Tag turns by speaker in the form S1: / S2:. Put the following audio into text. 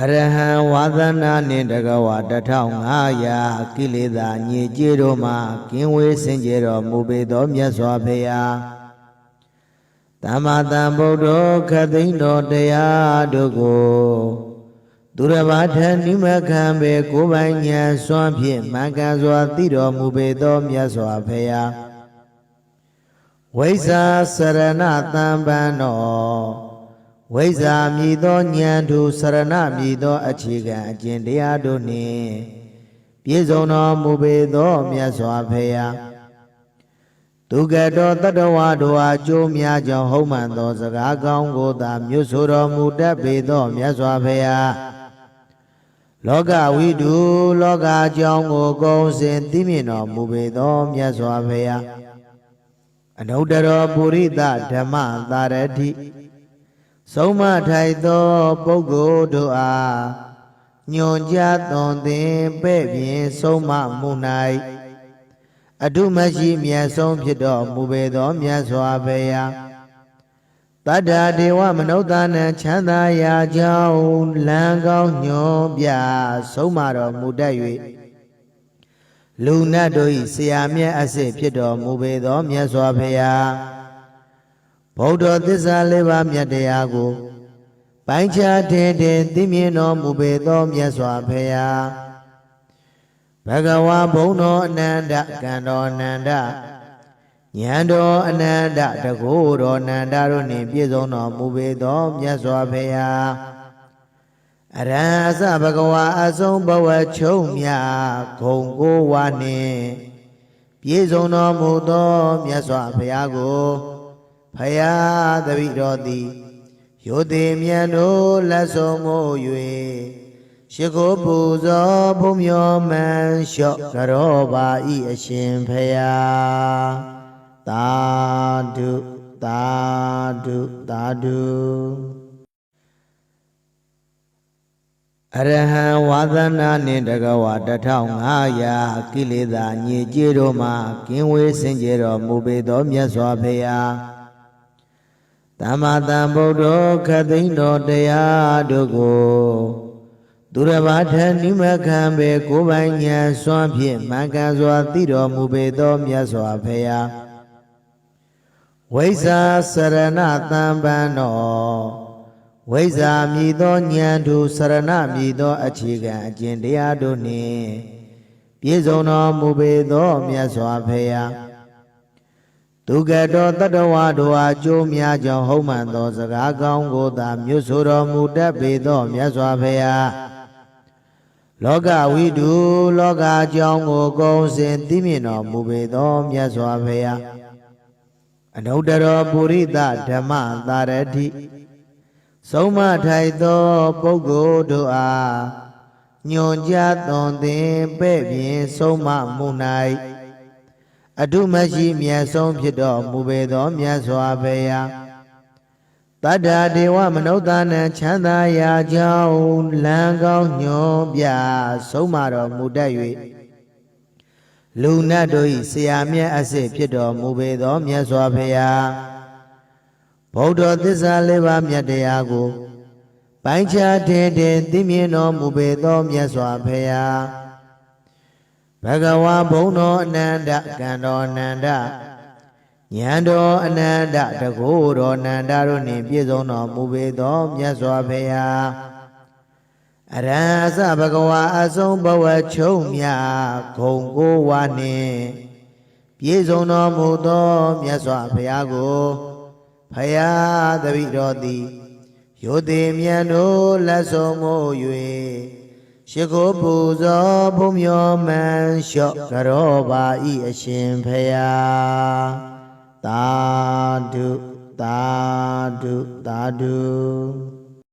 S1: အရဟံဝါသနာနှင့်တကဝ1500ကိလေသာညစ်ကြေးတို့မှကင်းဝေးစင်ကြယ်တော်မူပေသောမြတ်စွာဘုရားသမ္မာသမ္ဗုဒ္ဓောခသိန်းတော်တရားတို့ကိုသူရဘာထနိမခံပေကိုယ်ပိုင်ဉာဏ်စွမ်းဖြင့်မှန်ကန်စွာသိတော်မူပေသောမြတ်စွာဘုရားဝိဇ္ဇာစရဏတံပံတော် ဝိဇ္ဇာမြည်သောဉာဏ်သူစရဏမြည်သော အခြေခံအကျင့်တရားတို့နှင့်ပြည့်စုံတော်မူပေသောမြတ်စွာဘုရားဒုက္ကတောတတ္တဝါတို့အားကြိုးများကြောင့်ဟုတ်မှန်သောစကားကောင်းကိုသာမြို့ဆိုတော်မူတတ်ပေသောမြတ်စွာဘုရားလောကဝိတုလောကအကြောင်းကိုကုံစင်သိမြင်တော်မူပေသောမြတ်စွာဘုရားအနုတ္တရောပုရိသဓမ္မသာရတိ ဆုံးမထိုက်သောပုဂ္ဂိုလ်တို့အားညွန်ကြားသွန်သင်ပဲ့ပြင်ဆုံးမမှု၌အထုမရှိမြတ်ဆုံးဖြစ်တော်မူပေသောမြတ်စွာဘုရားတတ္တာဒေဝမနုဿာနံချမ်းသာရာကြောင်းလံကောင်းညွန်ပြဆုံးမတော်မူတတ်၍လူနတ်တို့၏ဆရာမြတ်အစစ်ဖြစ်တော်မူပေသောမြတ်စွာဘုရား ဗုဒ္ဓသစ္စာလေးပါးမြတ်တရားကို ပိုင်းခြားထင်ထင်သိမြင်တော်မူပေသောမြတ်စွာဘုရားဘဂဝါဘုံတော်အနန္တကံတော်အနန္တဉာဏ်တော်အနန္တတကုတော်အနန္တတို့နှင့်ပြည့်စုံတော်မူပေသောမြတ်စွာဘုရားအရဟံအစဘဂဝါအဆုံးဘဝချုံမြဂုံကိုဝါနှင့် ပြည့်စုံတော်မူသောမြတ်စွာဘုရားကို ဖယားတပိတော်သည်ယောတိမြန်တို့လက်ဆုံးမို့၍ရှိခိုးပူဇော်ဘုံမျောမှန်လျှော့ကြရောပါဤအရှင်ဖယားသာဓုသာဓုသာဓုအရဟံဝါသနာနှင့်တကဝ1500ကိလေသာညစ်ကြေးတို့မှကင်းဝေးစင်ကြယ်တော်မူပေသောမြတ်စွာဘုရား သမ္မာသမ္ဗုဒ္ဓောခသိန်းတော်တရားတို့ကိုသူရဘာထနိမခံပေကိုယ်ပိုင်ဉာဏ်စွမ်းဖြင့်မှန်ကန်စွာသိတော်မူပေသောမြတ်စွာဘုရားဝိဇ္ဇာစရဏတံပံတော်ဝိဇ္ဇာမြည်သောဉာဏ်သူစရဏမြည်သော အခြေခံအကျင့်တရားတို့နှင့်ပြည့်စုံတော်မူပေသောမြတ်စွာဘုရား ဒုက္ကတောတတ္တဝါတို့အားကြိုးများကြောင့်ဟုတ်မှန်သောစကားကောင်းကိုသာမြို့ဆိုတော်မူတတ်ပေသောမြတ်စွာဘုရားလောကဝိတုလောကအကြောင်းကိုကုံစင်သိမြင်တော်မူပေသောမြတ်စွာဘုရားအနုတ္တရောပုရိသဓမ္မသာရတိဆုံးမထိုက်သောပုဂ္ဂိုလ်တို့အားညွန်ကြားသွန်သင်ပဲ့ပြင်ဆုံးမမှု၌ အထုမရှိမြတ်ဆုံးဖြစ်တော်မူပေသောမြတ်စွာဘုရားတတ္တာဒေဝမနုဿာနံချမ်းသာရာကြောင်းလံကောင်းညွန်ပြဆုံးမတော်မူတတ်၍လူနတ်တို့၏ဆရာမြတ်အစစ်ဖြစ်တော်မူပေသောမြတ်စွာဘုရားဗုဒ္ဓသစ္စာလေးပါးမြတ်တရားကိုပိုင်းခြားထင်ထင်သိမြင်တော်မူပေသောမြတ်စွာဘုရား ဘဂဝါဘုံတော်အနန္တကံတော်အနန္တဉာဏ်တော်အနန္တတကုတော်အနန္တတို့နှင့်ပြည့်စုံတော်မူပေသောမြတ်စွာဘုရားအရဟံအစဘဂဝါအဆုံးဘဝချုံမြဂုံကိုဝါနှင့်ပြည့်စုံတော်မူသောမြတ်စွာဘုရားကိုဖယားတပိတော်သည်ယောတိမြန်တို့လက်ဆုံးမို့၍ ရှိခိုးပူဇော်ဘုံမျောမှန်လျှော့ကြရောပါဤအရှင်ဖယားသာဓုသာဓုသာဓု